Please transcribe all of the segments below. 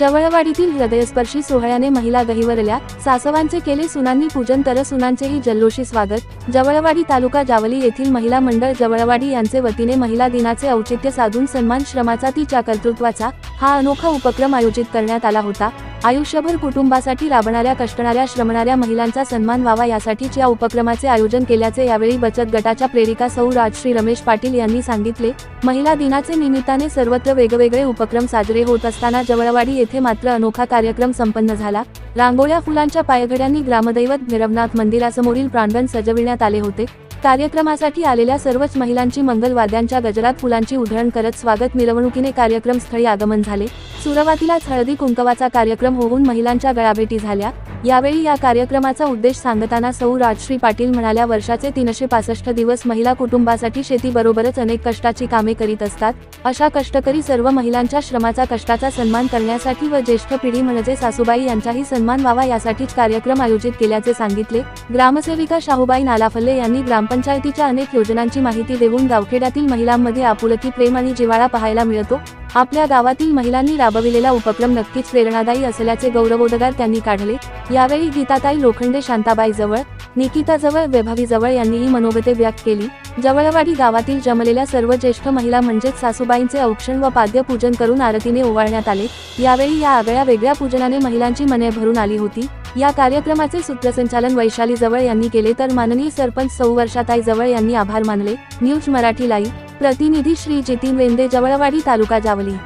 जवळवाडीतील हृदयस्पर्शी सोहळ्याने महिला गहिवरल्या. सासवांचे केले सुनांनी पूजन तर सुनांचेही जल्लोषी स्वागत. जवळवाडी तालुका जावली येथील महिला मंडळ जवळवाडी यांचे वतीने महिला दिनाचे औचित्य साधून सन्मान श्रमाचा तिच्या कर्तृत्वाचा हा अनोखा उपक्रम आयोजित करण्यात आला होता. आयुष्यभर कुटुंबासाठी राबणाऱ्या कष्टणाऱ्या श्रमणाऱ्या महिलांचा सन्मान व्हावा यासाठीच या उपक्रमाचे आयोजन केल्याचे यावेळी बचत गटाच्या प्रेरिका सौ राजश्री रमेश पाटील यांनी सांगितले. महिला दिनाचे निमित्ताने सर्वत्र वेगवेगळे उपक्रम साजरे होत असताना जवळवाडी येथे मात्र अनोखा कार्यक्रम संपन्न झाला. रांगोळ्या फुलांच्या पायघड्यांनी ग्रामदैवत भैरवनाथ मंदिरासमोरील प्रांगण सजविण्यात आले होते. कार्यक्रमासाठी आलेल्या सर्वच महिलांची मंगलवाद्यांच्या गजरात फुलांची उधळण करत स्वागत मिरवणुकीने कार्यक्रम स्थळी आगमन झाले. सुरुवातीलाच हळदी कुंकवाचा कार्यक्रम होऊन महिलांच्या गळाभेटी झाल्या. यावेळी या कार्यक्रमाचा उद्देश सांगताना सौ राजश्री पाटील म्हणाल्या वर्षाचे तीनशे पासष्ट दिवस महिला कुटुंबासाठी शेतीबरोबरच अनेक कष्टाची कामे करीत असतात. अशा कष्टकरी सर्व महिलांच्या श्रमाचा कष्टाचा सन्मान करण्यासाठी व ज्येष्ठ पिढी म्हणजे सासूबाई यांचाही सन्मान व्हावा यासाठीच कार्यक्रम आयोजित केल्याचे सांगितले. ग्रामसेविका शाहूबाई नालाफल्ले यांनी ग्रामपंचायतीच्या अनेक योजनांची माहिती देऊन गावखेड्यातील महिलांमध्ये आपुलकी प्रेम आणि जिव्हाळा पाहायला मिळतो. आपल्या गावातील महिलांनी राबविलेला उपक्रम नक्कीच प्रेरणादायी असल्याचे गौरवोद्गार त्यांनी काढले. यावेळी गीताताई लोखंडे शांताबाई जवळ निकिताजवळ वैभवी जवळ यांनीही मनोगते व्यक्त केली. जवळवाडी गावातील जमलेल्या सर्व ज्येष्ठ महिला म्हणजेच सासूबाईंचे औक्षण व पाद्य पूजन करून आरतीने ओवाळण्यात आले. यावेळी या आगळ्या वेगळ्या पूजनाने महिलांची मने भरून आली होती. या कार्यक्रमाचे सूत्रसंचालन वैशाली जवळ यांनी केले तर माननीय सरपंच सौ वर्षाताई जवळ यांनी आभार मानले. News Marathi live. प्रतिनिधी श्री जितीन वेंदे जवळवाडी तालुका जावली.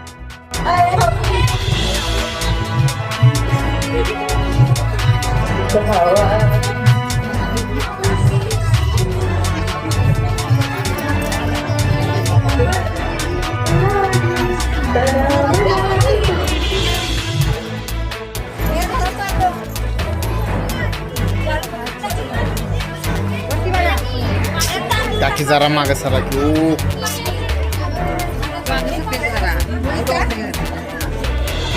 टाकी जरा मागे सरा की ओ.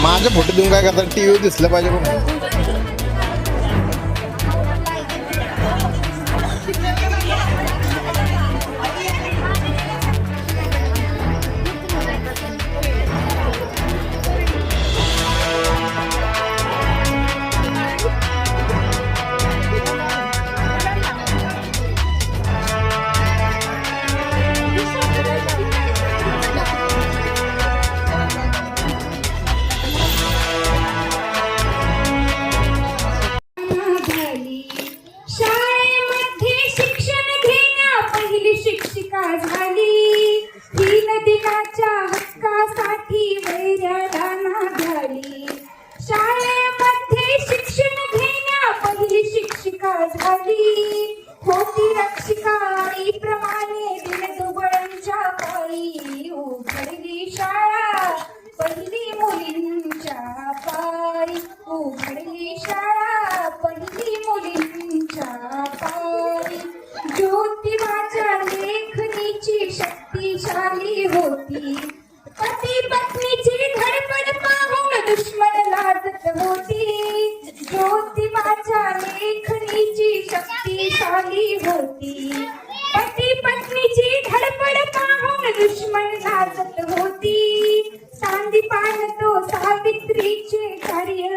माझे फोटो देऊन काय करतात टीव्ही दिसलं पाहिजे बघ. शिक्षिका झाली नदी काच्या सावित्रीचे कार्य